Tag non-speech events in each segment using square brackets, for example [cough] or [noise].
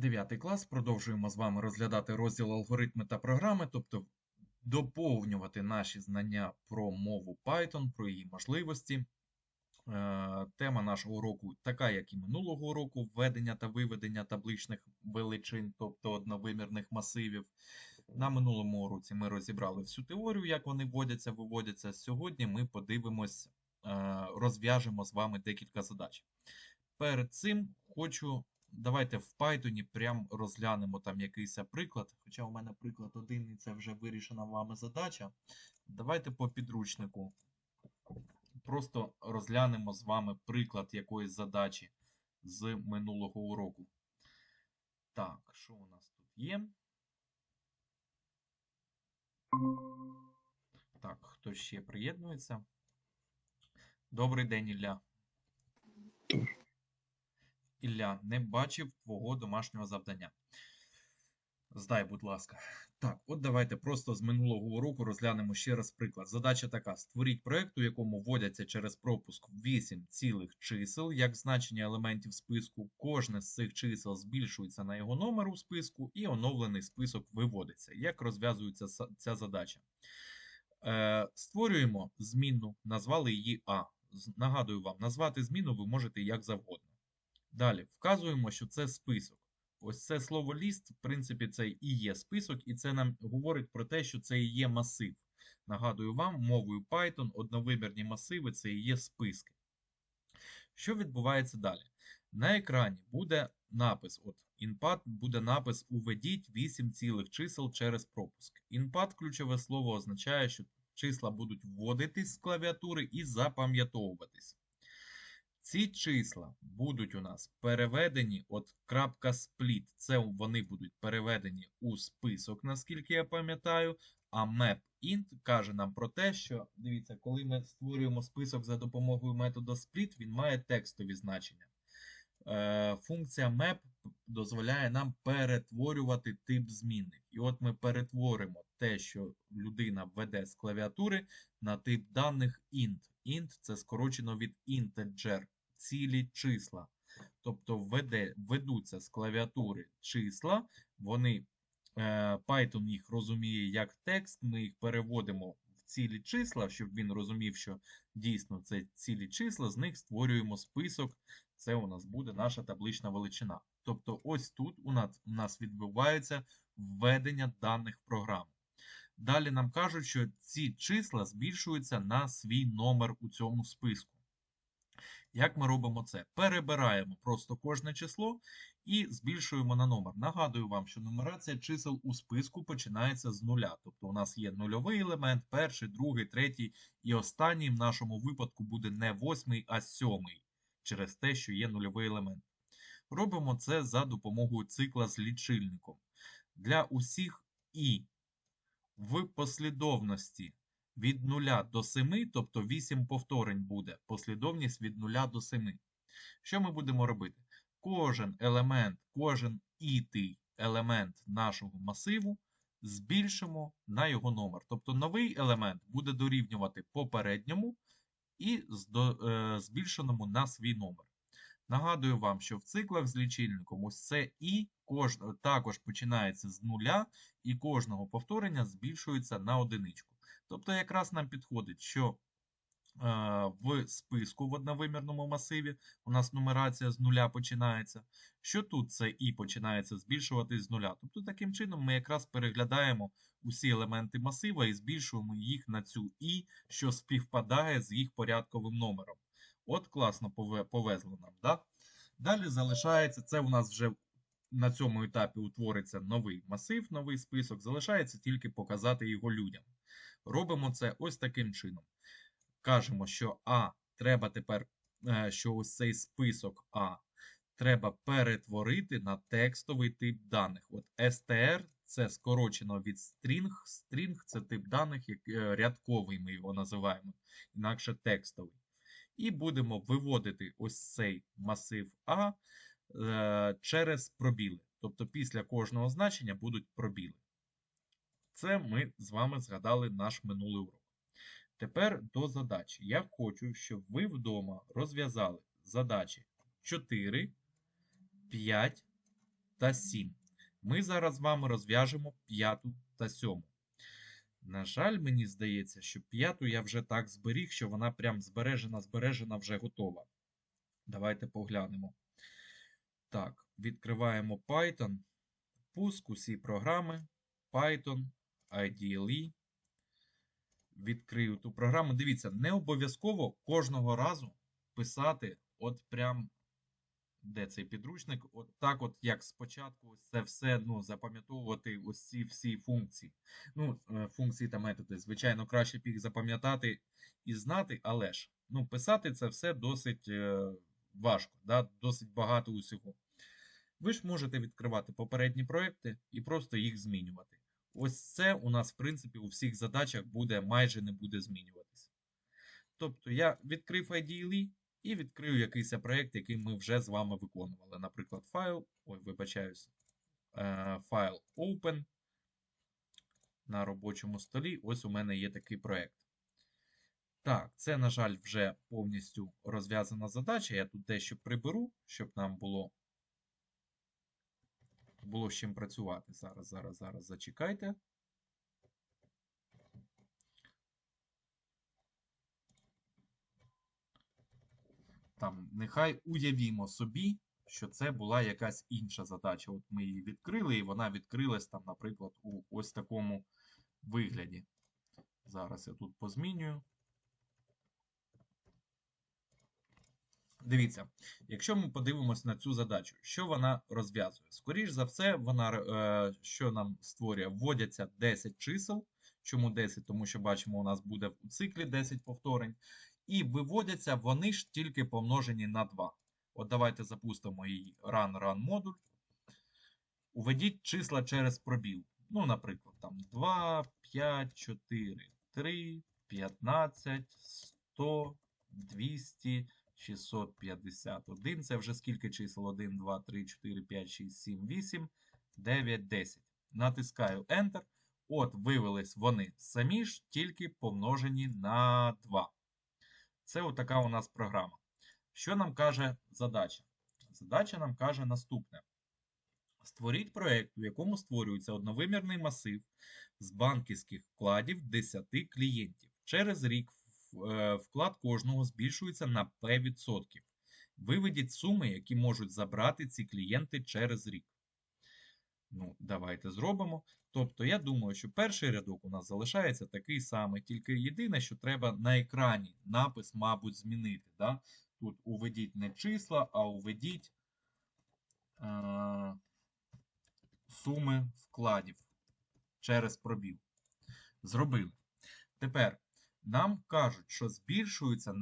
9 клас. Продовжуємо з вами розглядати розділ алгоритми та програми, тобто доповнювати наші знання про мову Python, про її можливості. Е, Тема нашого уроку така, як і минулого року: введення та виведення табличних величин, тобто одновимірних масивів. На минулому уроці ми розібрали всю теорію, як вони вводяться, виводяться. Сьогодні ми подивимось, е, розв'яжемо з вами декілька задач. Перед цим хочу Давайте в Python прям розглянемо там якийсь приклад. Хоча у мене приклад один, і це вже вирішена вами задача. Давайте по підручнику. Просто розглянемо з вами приклад якоїсь задачі з минулого уроку. Так, що у нас тут є? Так, хто ще приєднується? Добрий день, Ілля. Ілля, не бачив твого домашнього завдання. Здай, будь ласка. Так, от давайте просто з минулого уроку розглянемо ще раз приклад. Задача така: створіть проєкт, у якому вводяться через пропуск 8 цілих чисел, як значення елементів списку. Кожне з цих чисел збільшується на його номер у списку, і оновлений список виводиться. Як розв'язується ця задача? Е, Створюємо змінну, назвали її А. Нагадую вам, назвати зміну ви можете як завгодно. Далі вказуємо, що це список. Ось це слово ліст, в принципі, це і є список, і це нам говорить про те, що це і є масив. Нагадую вам, мовою Python одновимірні масиви це і є списки. Що відбувається далі? На екрані буде напис: от InPad буде напис Уведіть 8 цілих чисел через пропуск. InPad ключове слово означає, що числа будуть вводитись з клавіатури і запам'ятовуватись. Ці числа будуть у нас переведені от крапка спліт. Це вони будуть переведені у список, наскільки я пам'ятаю. А map.int каже нам про те, що дивіться, коли ми створюємо список за допомогою методу split, він має текстові значення. Е, Функція map дозволяє нам перетворювати тип зміни. І от ми перетворимо те, що людина введе з клавіатури, на тип даних int. Int це скорочено від integer, цілі числа. Тобто введе, ведуться з клавіатури числа, вони, е, Python їх розуміє як текст, ми їх переводимо цілі числа, щоб він розумів, що дійсно це цілі числа, з них створюємо список. Це у нас буде наша таблична величина. Тобто, ось тут у нас, у нас відбувається введення даних в програму. Далі нам кажуть, що ці числа збільшуються на свій номер у цьому списку. Як ми робимо це? Перебираємо просто кожне число і збільшуємо на номер. Нагадую вам, що нумерація чисел у списку починається з нуля. Тобто у нас є нульовий елемент, перший, другий, третій і останній в нашому випадку буде не восьмий, а сьомий, через те, що є нульовий елемент. Робимо це за допомогою цикла з лічильником. Для усіх і в послідовності від 0 до 7, тобто 8 повторень буде послідовність від 0 до 7. Що ми будемо робити? Кожен елемент, кожен ітий елемент нашого масиву збільшимо на його номер. Тобто новий елемент буде дорівнювати попередньому і е, збільшеному на свій номер. Нагадую вам, що в циклах з лічильником ось це і кож... також починається з нуля, і кожного повторення збільшується на одиничку. Тобто, якраз нам підходить, що в списку в одновимірному масиві у нас нумерація з нуля починається, що тут це і починається збільшуватись з нуля. Тобто, таким чином ми якраз переглядаємо усі елементи масива і збільшуємо їх на цю і, що співпадає з їх порядковим номером. От класно повезло нам. Да? Далі залишається, це у нас вже на цьому етапі утвориться новий масив, новий список. Залишається тільки показати його людям. Робимо це ось таким чином. Кажемо, що А треба тепер, е, що ось цей список А треба перетворити на текстовий тип даних. От str це скорочено від string. String це тип даних, як е, рядковий ми його називаємо, інакше текстовий. І будемо виводити ось цей масив А е, через пробіли. Тобто після кожного значення будуть пробіли. Це ми з вами згадали наш минулий урок. Тепер до задачі. Я хочу, щоб ви вдома розв'язали задачі 4, 5 та 7. Ми зараз з вами розв'яжемо п'яту та сьому. На жаль, мені здається, що п'яту я вже так зберіг, що вона прям збережена, збережена, вже готова. Давайте поглянемо. Так, відкриваємо Python. Пуск усі програми. Python, IDLE. Відкрию ту програму. Дивіться, не обов'язково кожного разу писати от прям де цей підручник, от так, от як спочатку, це все ну, запам'ятовувати ось ці всі функції. Ну, е, функції та методи. Звичайно, краще б їх запам'ятати і знати, але ж ну, писати це все досить е, важко, да? досить багато усього. Ви ж можете відкривати попередні проекти і просто їх змінювати. Ось це у нас, в принципі, у всіх задачах буде майже не буде змінюватися. Тобто я відкрив IDLE і відкрию якийсь проєкт, який ми вже з вами виконували. Наприклад, файл, ой, вибачаюсь, е, файл Open на робочому столі. Ось у мене є такий проєкт. Так, це, на жаль, вже повністю розв'язана задача. Я тут дещо приберу, щоб нам було було з чим працювати. Зараз, зараз, зараз зачекайте. Там, нехай уявімо собі, що це була якась інша задача. От ми її відкрили, і вона відкрилась там, наприклад, у ось такому вигляді. Зараз я тут позмінюю. Дивіться, якщо ми подивимось на цю задачу, що вона розв'язує? Скоріше за все, вона е, що нам створює? Вводяться 10 чисел. Чому 10? Тому що бачимо, у нас буде у циклі 10 повторень. І виводяться вони ж тільки помножені на 2. От давайте запустимо її run-run модуль. Уведіть числа через пробіл. Ну, наприклад, там 2, 5, 4, 3, 15, 100, 200. 651. Це вже скільки чисел? 1, 2, 3, 4, 5, 6, 7, 8, 9, 10. Натискаю Enter. От, вивелись вони самі ж, тільки помножені на 2. Це отака у нас програма. Що нам каже задача? Задача нам каже наступне. Створіть проєкт, у якому створюється одновимірний масив з банківських вкладів 10 клієнтів. Через рік вклад кожного збільшується на P%. Виведіть суми, які можуть забрати ці клієнти через рік. Ну, давайте зробимо. Тобто, я думаю, що перший рядок у нас залишається такий самий, тільки єдине, що треба на екрані напис, мабуть, змінити. Да? Тут уведіть не числа, а уведіть е- суми вкладів через пробіл. Зробили. Тепер нам кажуть, що збільшується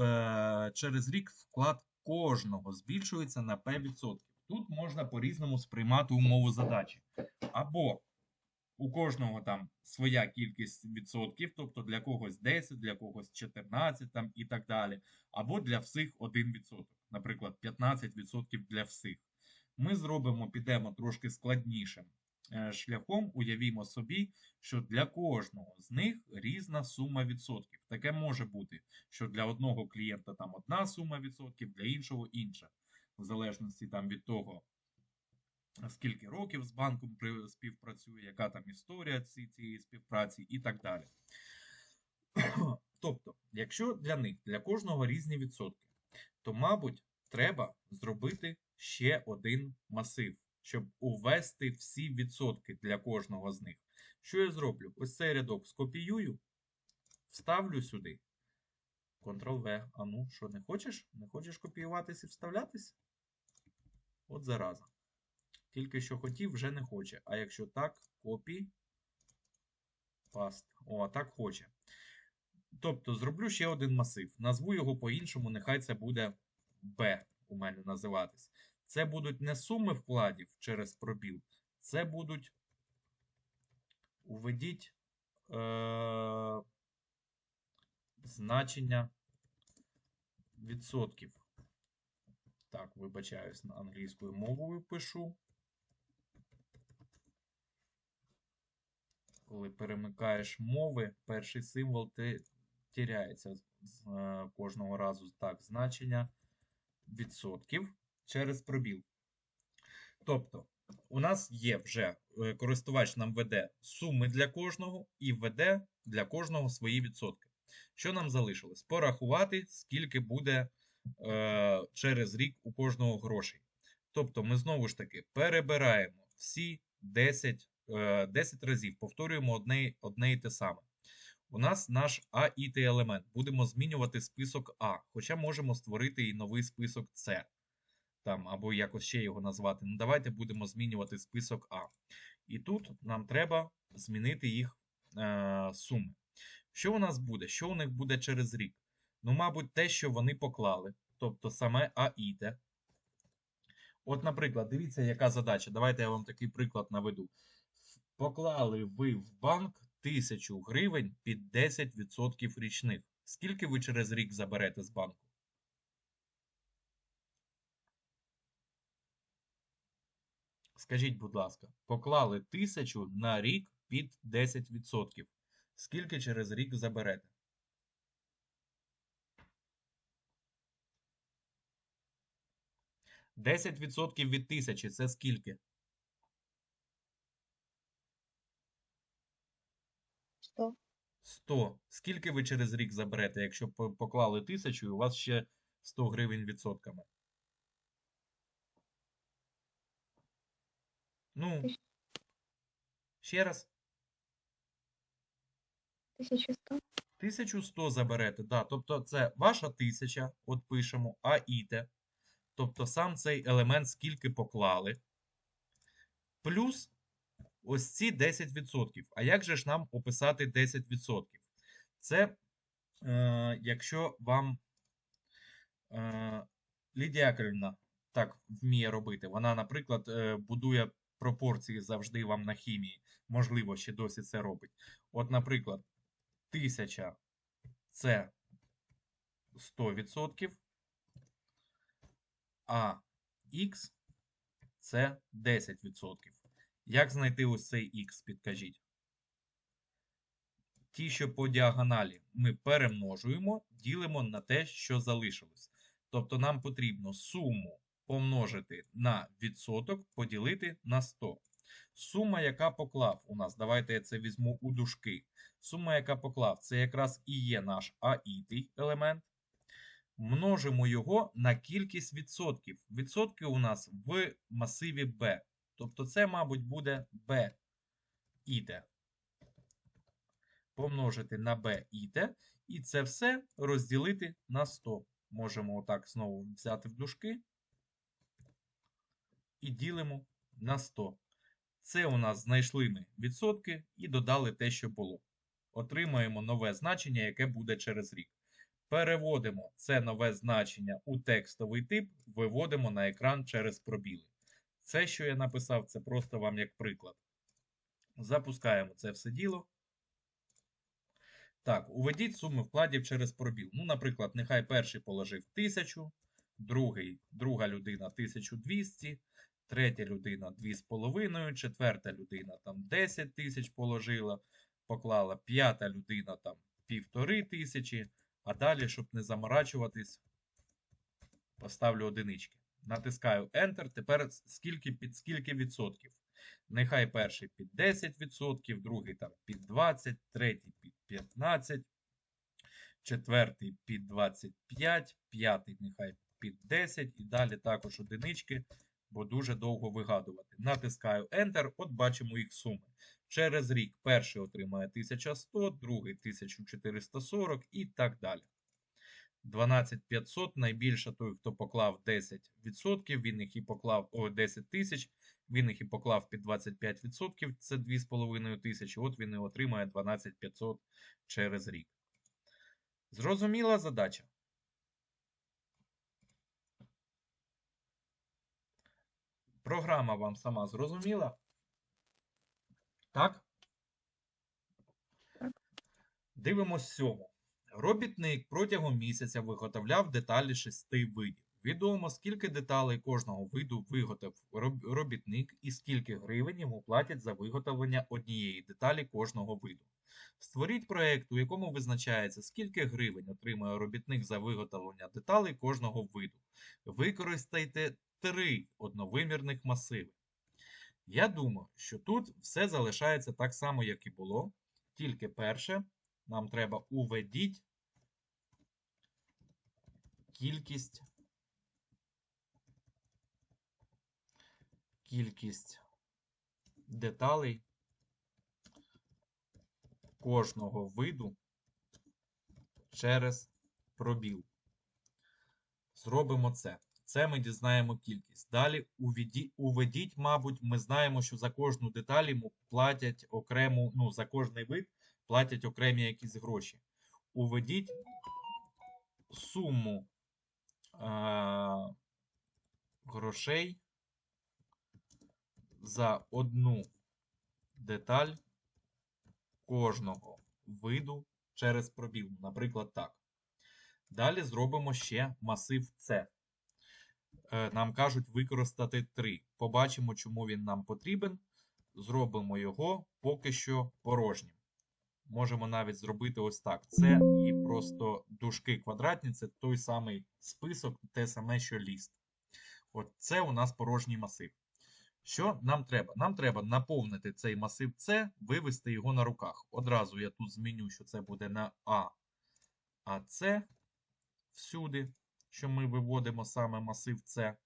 е, через рік вклад кожного збільшується на P%. Тут можна по-різному сприймати умову задачі. Або у кожного там своя кількість відсотків, тобто для когось 10, для когось 14 там, і так далі. Або для всіх 1%. Наприклад, 15% для всіх. Ми зробимо, підемо трошки складнішим. Е, шляхом уявімо собі, що для кожного з них різна сума відсотків. Таке може бути, що для одного клієнта там одна сума відсотків, для іншого інша. В залежності там від того, скільки років з банком співпрацює, яка там історія цієї співпраці і так далі. [clears throat] Тобто, якщо для них, для кожного різні відсотки, то, мабуть, треба зробити ще один масив щоб увести всі відсотки для кожного з них. Що я зроблю? Ось цей рядок скопіюю, вставлю сюди. Ctrl-V. А ну, що, не хочеш? Не хочеш копіюватись і вставлятись? От зараза. Тільки що хотів, вже не хоче. А якщо так, копі, паст. О, так хоче. Тобто, зроблю ще один масив. Назву його по-іншому, нехай це буде B у мене називатись. Це будуть не суми вкладів через пробіл, це будуть уведіть е, значення відсотків. Так, вибачаюсь, англійською мовою пишу. Коли перемикаєш мови, перший символ тіряється з е, кожного разу так, значення відсотків через пробіл. Тобто, у нас є вже е, користувач нам веде суми для кожного і веде для кожного свої відсотки. Що нам залишилось? Порахувати, скільки буде е, через рік у кожного грошей. Тобто, ми знову ж таки перебираємо всі 10, е, 10 разів, повторюємо одне, одне і те саме. У нас наш А і Т елемент. Будемо змінювати список А, хоча можемо створити і новий список С. Там, або якось ще його назвати. Ну, давайте будемо змінювати список А. І тут нам треба змінити їх е, суми. Що у нас буде? Що у них буде через рік? Ну, мабуть, те, що вони поклали, тобто саме АІТ. От, наприклад, дивіться, яка задача. Давайте я вам такий приклад наведу. Поклали ви в банк 1000 гривень під 10% річних. Скільки ви через рік заберете з банку? Скажіть, будь ласка, поклали 1000 на рік під 10%. Скільки через рік заберете? Десять відсотків від тисячі це скільки? 100. 100. Скільки ви через рік заберете, якщо поклали 1000 і у вас ще 100 гривень відсотками? Ну, ще раз. 1100. 1100 заберете, да. Тобто це ваша 1000, от пишемо, а іте. Тобто сам цей елемент скільки поклали. Плюс ось ці 10%. А як же ж нам описати 10%? Це, е, якщо вам е, Лідія Яковлівна так вміє робити. Вона, наприклад, е, будує пропорції завжди вам на хімії. Можливо, ще досі це робить. От, наприклад, 1000 це 100%, а х це 10%. Як знайти ось цей х, підкажіть? Ті, що по діагоналі ми перемножуємо, ділимо на те, що залишилось. Тобто нам потрібно суму помножити на відсоток, поділити на 100. Сума, яка поклав у нас, давайте я це візьму у дужки. Сума, яка поклав, це якраз і є наш аїтий елемент. Множимо його на кількість відсотків. Відсотки у нас в масиві b. Тобто це, мабуть, буде b іте. Помножити на b іте. І це все розділити на 100. Можемо отак знову взяти в дужки. І ділимо на 100. Це у нас знайшли ми відсотки і додали те, що було. Отримаємо нове значення, яке буде через рік. Переводимо це нове значення у текстовий тип, виводимо на екран через пробіли. Це, що я написав, це просто вам як приклад. Запускаємо це все діло. Так, уведіть суми вкладів через пробіл. Ну, наприклад, нехай перший положив 1000, другий, друга людина 1200, третя людина 2,5, четверта людина там 10 тисяч положила, поклала п'ята людина там півтори тисячі, а далі, щоб не заморачуватись, поставлю одинички. Натискаю Enter. Тепер скільки під скільки відсотків. Нехай перший під 10%, другий там під 20%, третій під 15%, четвертий під 25%, п'ятий нехай під 10% і далі також одинички, бо дуже довго вигадувати. Натискаю Enter, от бачимо їх суми. Через рік перший отримає 1100, другий 1440 і так далі. 12500 найбільше той, хто поклав 10%, він їх і поклав о, 10 тисяч, він їх і поклав під 25%, це 2,5 тисячі, от він і отримає 12500 через рік. Зрозуміла задача? Програма вам сама зрозуміла? Так? Дивимось сьому. Робітник протягом місяця виготовляв деталі шести видів. Відомо, скільки деталей кожного виду виготовив робітник і скільки гривень йому платять за виготовлення однієї деталі кожного виду. Створіть проєкт, у якому визначається, скільки гривень отримує робітник за виготовлення деталей кожного виду. Використайте три одновимірних масиви. Я думаю, що тут все залишається так само, як і було. Тільки перше, нам треба уведіть кількість, кількість деталей кожного виду через пробіл. Зробимо це. Це ми дізнаємо кількість. Далі уведіть, мабуть, ми знаємо, що за кожну деталь йому платять окрему, ну, за кожний вид платять окремі якісь гроші. Уведіть суму е- грошей за одну деталь кожного виду через пробіл. Наприклад, так. Далі зробимо ще масив С. Е, Нам кажуть використати 3. Побачимо, чому він нам потрібен. Зробимо його поки що порожнім. Можемо навіть зробити ось так. Це і просто дужки квадратні це той самий список, те саме, що ліст. От це у нас порожній масив. Що нам треба? Нам треба наповнити цей масив С, вивести його на руках. Одразу я тут зміню, що це буде на А. А С всюди, що ми виводимо саме масив С.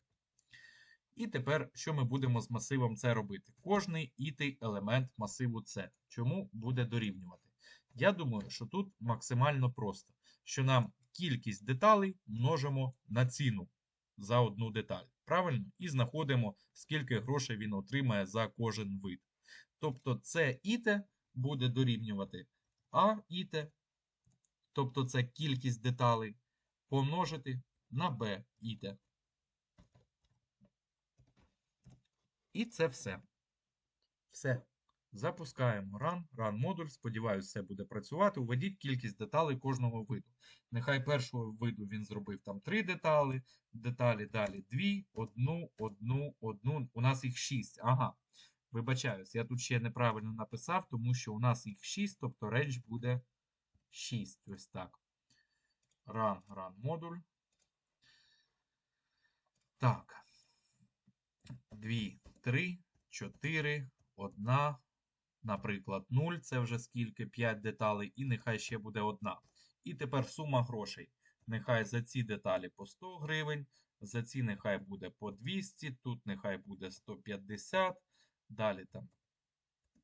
І тепер, що ми будемо з масивом С робити? Кожний ітий елемент масиву С. Чому буде дорівнювати? Я думаю, що тут максимально просто, що нам кількість деталей множимо на ціну за одну деталь. Правильно? І знаходимо, скільки грошей він отримає за кожен вид. Тобто це іте буде дорівнювати А іте, тобто це кількість деталей, помножити на Б іте. І це все. Все. Запускаємо run, run модуль. Сподіваюся, все буде працювати. Уведіть кількість деталей кожного виду. Нехай першого виду він зробив там 3 деталі, деталі далі 2, одну, одну, одну. У нас їх 6. Ага. Вибачаюсь, я тут ще неправильно написав, тому що у нас їх 6, тобто рейндж буде 6. Ось так. Run, run модуль. Так. 2, 3, 4, 1, наприклад, 0. Це вже скільки 5 деталей, і нехай ще буде одна. І тепер сума грошей. Нехай за ці деталі по 100 гривень, за ці нехай буде по 200, тут нехай буде 150, далі там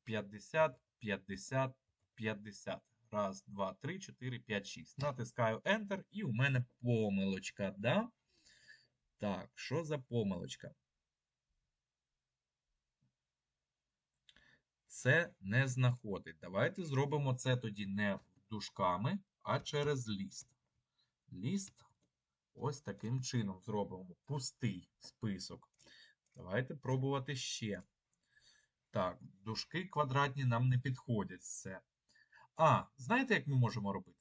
50, 50, 50. Раз, два, три, чотири, п'ять, шість. Натискаю Enter, і у мене помилочка, да? Так, що за помилочка? Це не знаходить. Давайте зробимо це тоді не дужками, а через ліст. Ліст ось таким чином зробимо. Пустий список. Давайте пробувати ще. Так, дужки квадратні нам не підходять. Це. А, знаєте, як ми можемо робити?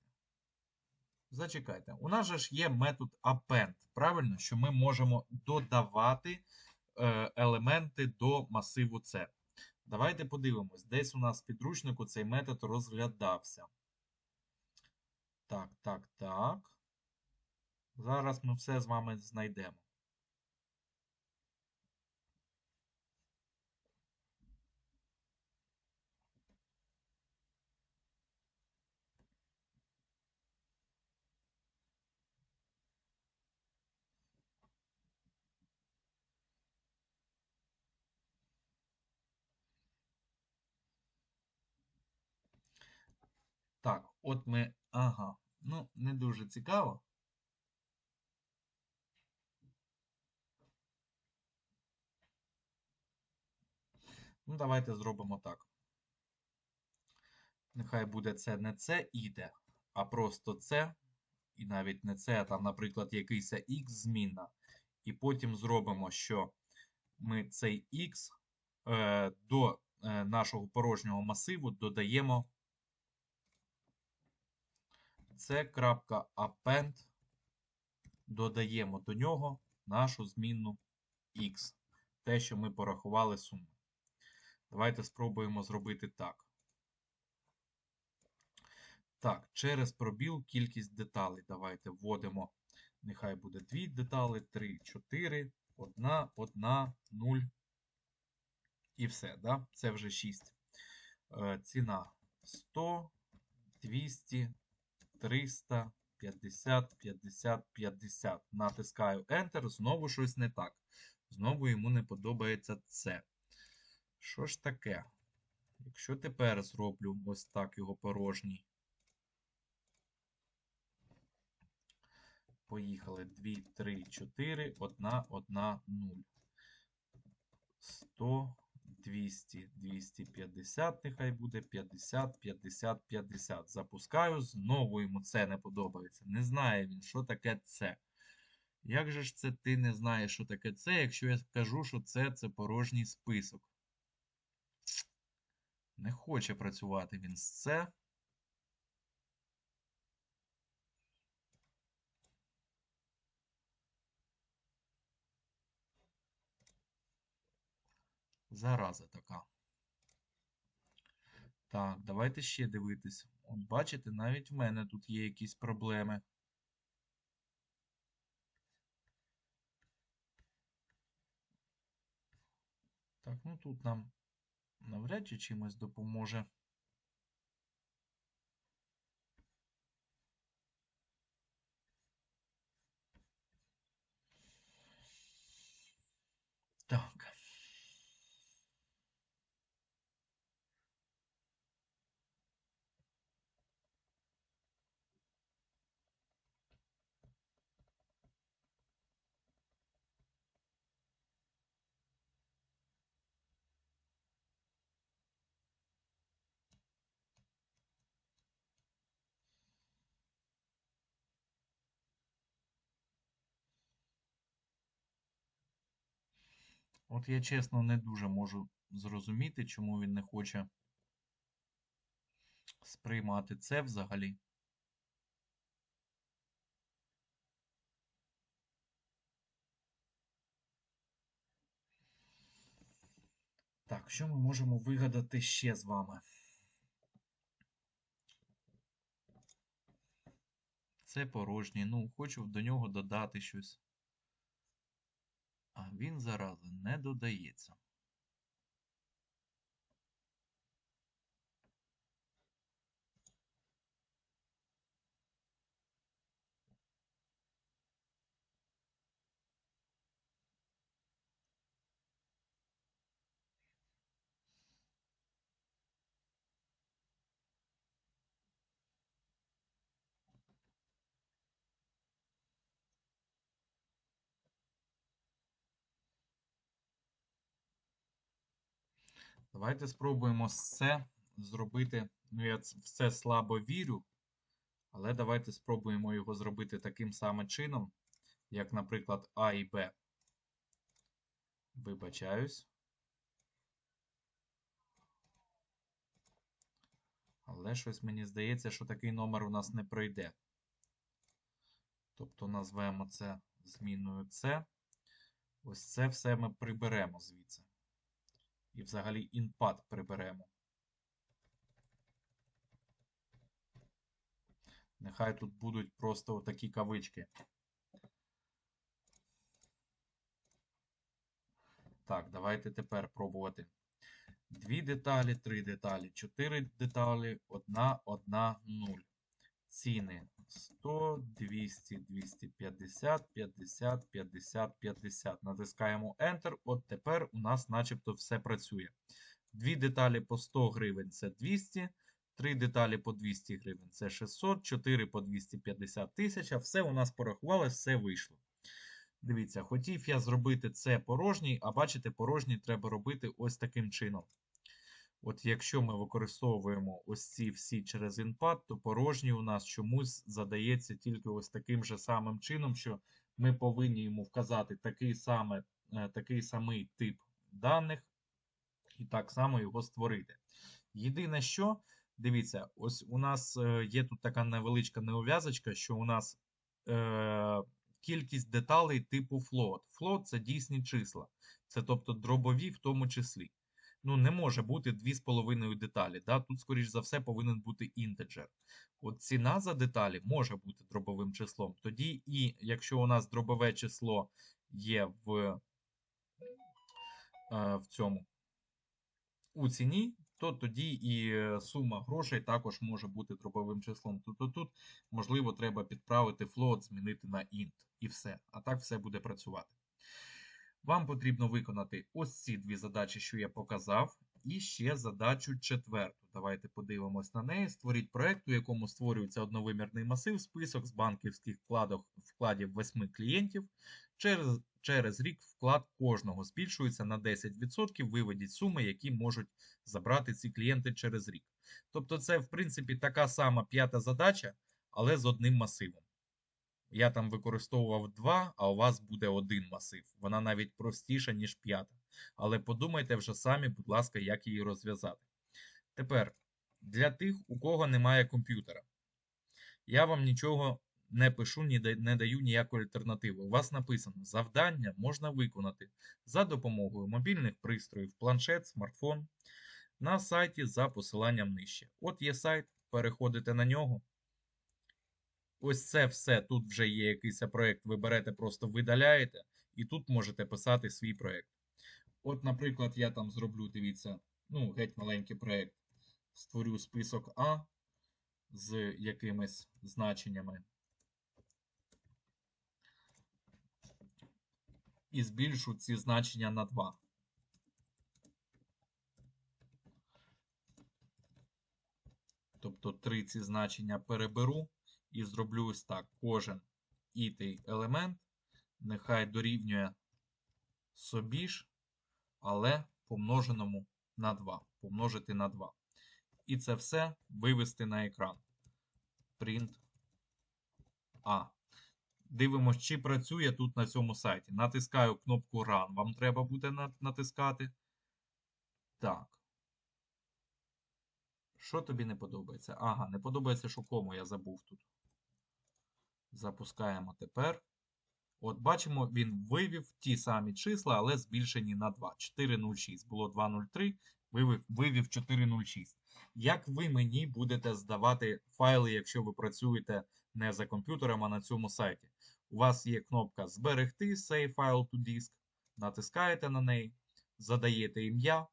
Зачекайте. У нас же ж є метод append, правильно, що ми можемо додавати е, елементи до масиву C. Давайте подивимось, десь у нас в підручнику цей метод розглядався. Так, так, так. Зараз ми все з вами знайдемо. Так, от ми. Ага. Ну, не дуже цікаво. Ну, давайте зробимо так. Нехай буде це не це іде, а просто це. І навіть не це, а там, наприклад, якийсь x змінна. І потім зробимо, що ми цей x е, до е, нашого порожнього масиву додаємо це.append, додаємо до нього нашу змінну x. Те, що ми порахували суму. Давайте спробуємо зробити так. Так, через пробіл кількість деталей. Давайте вводимо. Нехай буде 2 деталі, 3, 4, 1, 1, 0. І все. Да? Це вже 6. Е, ціна 100, 200, 300, 50, 50, 50. Натискаю Enter. Знову щось не так. Знову йому не подобається це. Що ж таке? Якщо тепер зроблю ось так його порожній. Поїхали. 2, 3, 4, 1, 1, 0. 100, 200, 250, нехай буде 50, 50, 50. Запускаю, знову йому це не подобається. Не знає він, що таке це. Як же ж це ти не знаєш, що таке це, якщо я скажу, що це, це порожній список? Не хоче працювати він з це. Зараза така. Так, давайте ще дивитись. От бачите, навіть в мене тут є якісь проблеми. Так, ну тут нам навряд чи чимось допоможе. Так. От я чесно не дуже можу зрозуміти, чому він не хоче сприймати це взагалі. Так, що ми можемо вигадати ще з вами? Це порожній. Ну, хочу до нього додати щось. Він зараза не додається. Давайте спробуємо це зробити. Ну, я ц- в це слабо вірю, але давайте спробуємо його зробити таким самим чином, як, наприклад, А і Б. Вибачаюсь. Але щось мені здається, що такий номер у нас не пройде. Тобто назвемо це зміною С. Ось це все ми приберемо звідси. І взагалі інпад приберемо. Нехай тут будуть просто отакі кавички. Так, давайте тепер пробувати. Дві деталі, три деталі, чотири деталі, одна, одна, нуль. Ціни 100, 200, 250, 50, 50, 50. Натискаємо Enter. От тепер у нас начебто все працює. Дві деталі по 100 гривень це 200, три деталі по 200 гривень це 600, 4 по 250 тисяч. А все у нас порахувалось, все вийшло. Дивіться, хотів я зробити це порожній, а бачите, порожній треба робити ось таким чином. От якщо ми використовуємо ось ці всі через інпад, то порожній у нас чомусь задається тільки ось таким же самим чином, що ми повинні йому вказати такий, саме, е, такий самий тип даних і так само його створити. Єдине, що, дивіться, ось у нас е, є тут така невеличка неув'язочка, що у нас е, кількість деталей типу float. Float – це дійсні числа. Це тобто дробові в тому числі. Ну, не може бути 2,5 деталі. Да? Тут, скоріш за все, повинен бути інтеджер. От ціна за деталі може бути дробовим числом. Тоді і якщо у нас дробове число є в, е, в цьому у ціні, то тоді і е, сума грошей також може бути дробовим числом. Тобто тут, можливо, треба підправити float, змінити на int і все. А так все буде працювати. Вам потрібно виконати ось ці дві задачі, що я показав, і ще задачу четверту. Давайте подивимось на неї. Створіть проект, у якому створюється одновимірний масив, список з банківських вкладок, вкладів 8 клієнтів. Через, через рік вклад кожного збільшується на 10%. Виведіть суми, які можуть забрати ці клієнти через рік. Тобто, це, в принципі, така сама п'ята задача, але з одним масивом. Я там використовував два, а у вас буде один масив. Вона навіть простіша, ніж п'ята. Але подумайте вже самі, будь ласка, як її розв'язати. Тепер, для тих, у кого немає комп'ютера, я вам нічого не пишу, не даю ніякої альтернативи. У вас написано: завдання можна виконати за допомогою мобільних пристроїв, планшет, смартфон на сайті за посиланням нижче. От є сайт, переходите на нього. Ось це все. Тут вже є якийсь проєкт, ви берете, просто видаляєте, і тут можете писати свій проєкт. От, наприклад, я там зроблю, дивіться, ну, геть маленький проєкт. Створю список А з якимись значеннями. І збільшу ці значення на 2. Тобто 3 ці значення переберу і зроблю ось так. Кожен ітий елемент нехай дорівнює собі ж, але помноженому на 2. Помножити на 2. І це все вивести на екран. Print A. Дивимось, чи працює тут на цьому сайті. Натискаю кнопку Run. Вам треба буде натискати. Так. Що тобі не подобається? Ага, не подобається, що кому я забув тут. Запускаємо тепер. От бачимо, він вивів ті самі числа, але збільшені на 2. 406. Було 203, вивів, вивів 406. Як ви мені будете здавати файли, якщо ви працюєте не за комп'ютером, а на цьому сайті? У вас є кнопка Зберегти Save File to Disk. Натискаєте на неї, задаєте ім'я,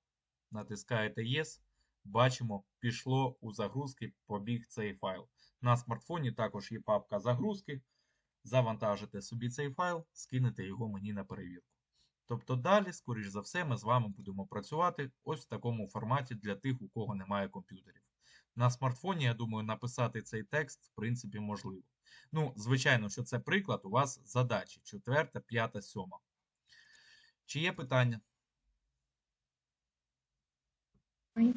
натискаєте Yes. Бачимо, пішло у загрузки, побіг цей файл. На смартфоні також є папка загрузки. Завантажите собі цей файл, скинете його мені на перевірку. Тобто далі, скоріш за все, ми з вами будемо працювати ось в такому форматі для тих, у кого немає комп'ютерів. На смартфоні, я думаю, написати цей текст, в принципі, можливо. Ну, звичайно, що це приклад, у вас задачі 4, 5, 7. Чи є питання? Ні.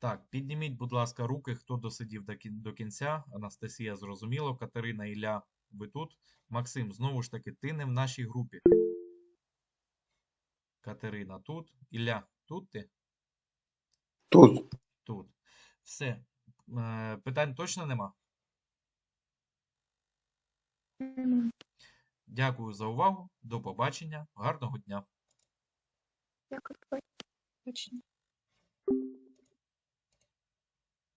Так, підніміть, будь ласка, руки, хто досидів до кінця. Анастасія зрозуміло, Катерина Ілля, ви тут. Максим, знову ж таки, ти не в нашій групі. Катерина тут. Ілля, тут ти? Тут. Тут. Все. Е, Питань точно нема? Нема. Дякую за увагу. До побачення. Гарного дня. Дякую.